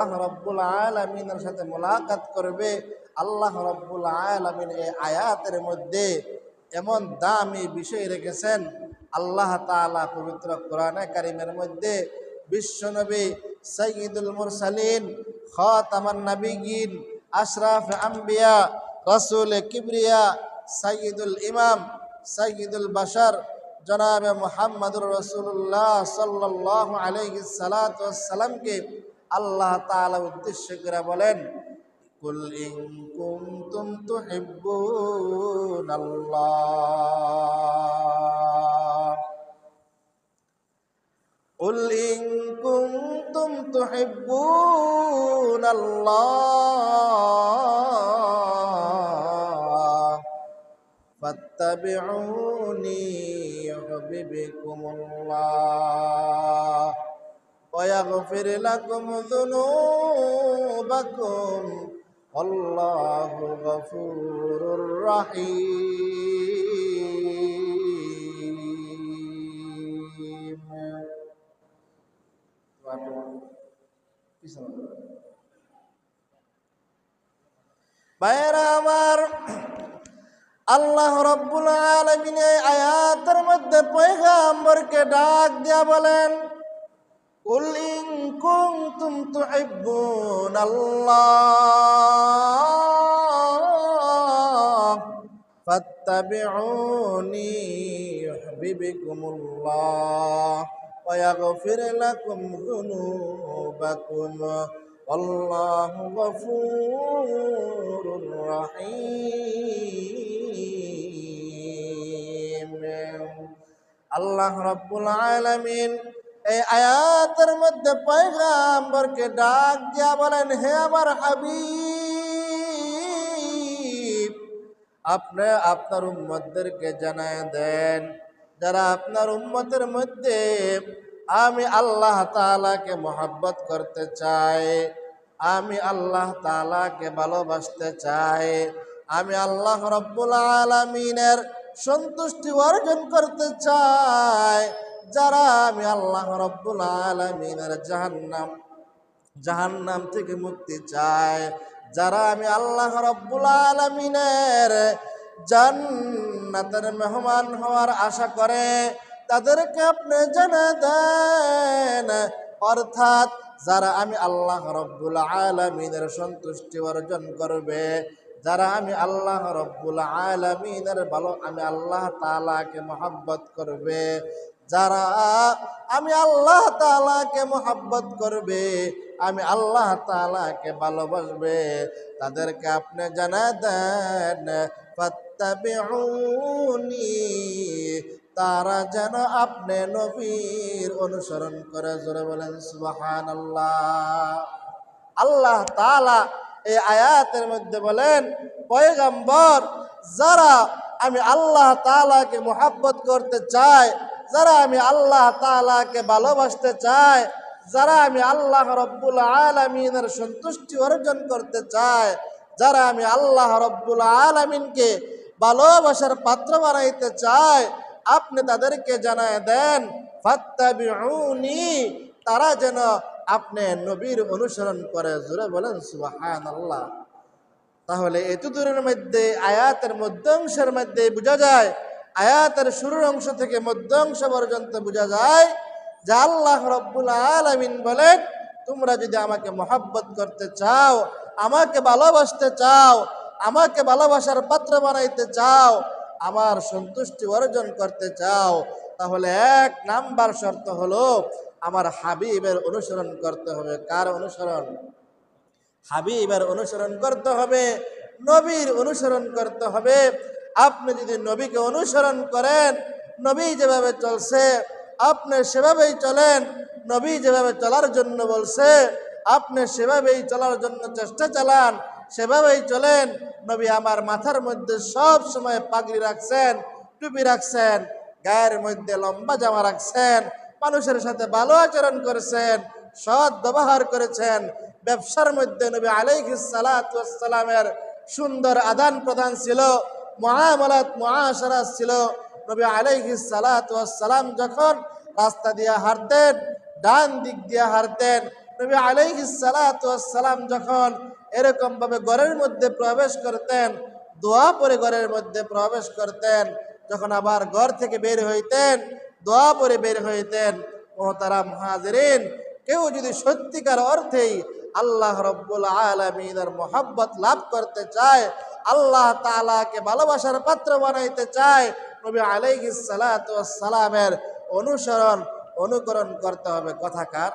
আল্লাহ রব্বুল আলমিনের সাথে মোলাকাত করবে। আল্লাহ রব্বুল আলমিন এই আয়াতের মধ্যে এমন দামি বিষয় রেখেছেন। আল্লাহ তাআলা পবিত্র কোরআনে কারিমের মধ্যে বিশ্বনবী সঈদুল মুরসালিন, খাতামান নবীগিন আশরাফ আম্বিয়া, রসুল কিবরিয়া সঈদুল ইমাম সঈদুল বাশার, জনাব মোহাম্মদুর রসুল্লাহ সাল্লাহ আলহি সালাতামকে আল্লাহ তালা উদ্দেশ্য করে বলেন, কুল ইং কুমতুম তুহিব্বুন আল্লাহ কুল ইং কুমতুম তুহিব্বুন আল্লাহ ফাত্তাবিউনি ইউহিব্বুকুম ويغفر لكم ذنوبكم والله غفور رحيم বাইরা আমার আল্লাহ রব্বুল আলমিন এই আয়াতের মধ্যে পয়গাম্বরকে ডাক দিয়া বলেন قل إن كنتم تحبون الله فاتبعوني يحببكم الله ويغفر لكم ذنوبكم والله غفور رحيم الله رب العالمين এই আয়াতের মধ্যে পয়গাম্বরকে ডাক দিয়া বলেন, হে আমার হাবিব, আপনি আপনার উম্মতদেরকে জানায় দেন। যারা আপনার উম্মতের মধ্যে আমি আল্লাহ তাআলাকে মোহাব্বত করতে চাই, আমি আল্লাহ তাআলাকে ভালোবাসতে চাই, আমি আল্লাহ রব্বুল আলমিনের সন্তুষ্টি অর্জন করতে চাই যারা আমি আল্লাহ রব্বুল আলমিনের জাহান্নাম জাহান্নাম থেকে মুক্তি চায়, যারা আমি আল্লাহ রব্বুল আলমিনের জান্নাতের মেহমান হওয়ার আশা করে, তাদেরকে আপনি জানা দেন। অর্থাৎ যারা আমি আল্লাহ রব্বুল আলমিনের সন্তুষ্টি অর্জন করবে, যারা আমি আল্লাহ রব্বুল আলমিনের ভালো, আমি আল্লাহ তালাকে মহাব্বত করবে যারা আমি আল্লাহ তালাকে মোহাব্বত করবে, আমি আল্লাহ তালাকে ভালোবাসবে, তাদেরকে আপনি জানা দেন তারা যেন আপনি নবীর অনুসরণ করে, জোরে বলেন সুবাহান আল্লাহ আল্লাহ তালা এই আয়াতের মধ্যে বলেন, পয়গম্বর, যারা আমি আল্লাহ তালাকে মোহাব্বত করতে চাই যারা আমি আল্লাহ তালাকে ভালোবাসতে চাই, যারা আমি আল্লাহ রব্বুল আলমিনের সন্তুষ্টি অর্জন করতে চাই, যারা আমি আল্লাহ রব্বুল আলমিনকে ভালোবাসার পাত্র বানাইতে চাই, আপনি তাদেরকে জানায় দেন, ফাত্তাবিউনি, তারা যেন আপনি নবীর অনুসরণ করে। জুড়ে বলেন সুবাহান আল্লাহ তাহলে এত দূরের মধ্যে, আয়াতের মধ্যাংশের মধ্যে বোঝা যায় আয়াতের শুরুর অংশ থেকে মধ্যাংশ পর্যন্ত বোঝা যায় যে আল্লাহ রব্বুল আলমিন বলেন, তোমরা যদি আমাকে মহাব্বত করতে চাও, আমাকে ভালোবাসতে চাও, আমাকে ভালোবাসার পাত্র বানাইতে চাও, আমার সন্তুষ্টি অর্জন করতে চাও, তাহলে এক নাম্বার শর্ত হলো আমার হাবিবের অনুসরণ করতে হবে। কার অনুসরণ? হাবিবের অনুসরণ করতে হবে, নবীর অনুসরণ করতে হবে। আপনি যদি নবীকে অনুসরণ করেন, নবী যেভাবে চলছে, আপনি সেভাবেই চলেন, নবী যেভাবে চলার জন্য বলছে, আপনি সেভাবেই চলার জন্য চেষ্টা চালান, সেভাবেই চলেন, নবী আমার মাথার মধ্যে সব সময় পাগড়ি রাখছেন, টুপি রাখছেন, গায়ের মধ্যে লম্বা জামা রাখছেন, মানুষের সাথে ভালো আচরণ করেছেন, সৎ ব্যবহার করেছেন, ব্যবসার মধ্যে নবী আলাইহিস সালামের সুন্দর আদান প্রদান ছিল। মহামলাত মহাসারাত ছিল। নবী আলাইহিস সালাম যখন রাস্তা দিয়ে হাঁটতেন, ডান দিক দিয়ে হাঁটতেন, নবী আলাইহিস সালাতু সালাম যখন এরকম ভাবে ঘরের মধ্যে প্রবেশ করতেন, দোয়া পরে ঘরের মধ্যে প্রবেশ করতেন, যখন আবার ঘর থেকে বের হইতেন, দোয়া পরে বের হইতেন ও তারা মহাজরিন কেউ যদি সত্যিকার অর্থেই আল্লাহ রব্বুল আলমিনের মোহাব্বত লাভ করতে চায় আল্লাহ তালাকে ভালোবাসার পাত্র বানাইতে চায় নবী আলাইহিস সালামের অনুসরণ অনুকরণ করতে হবে। কথাকার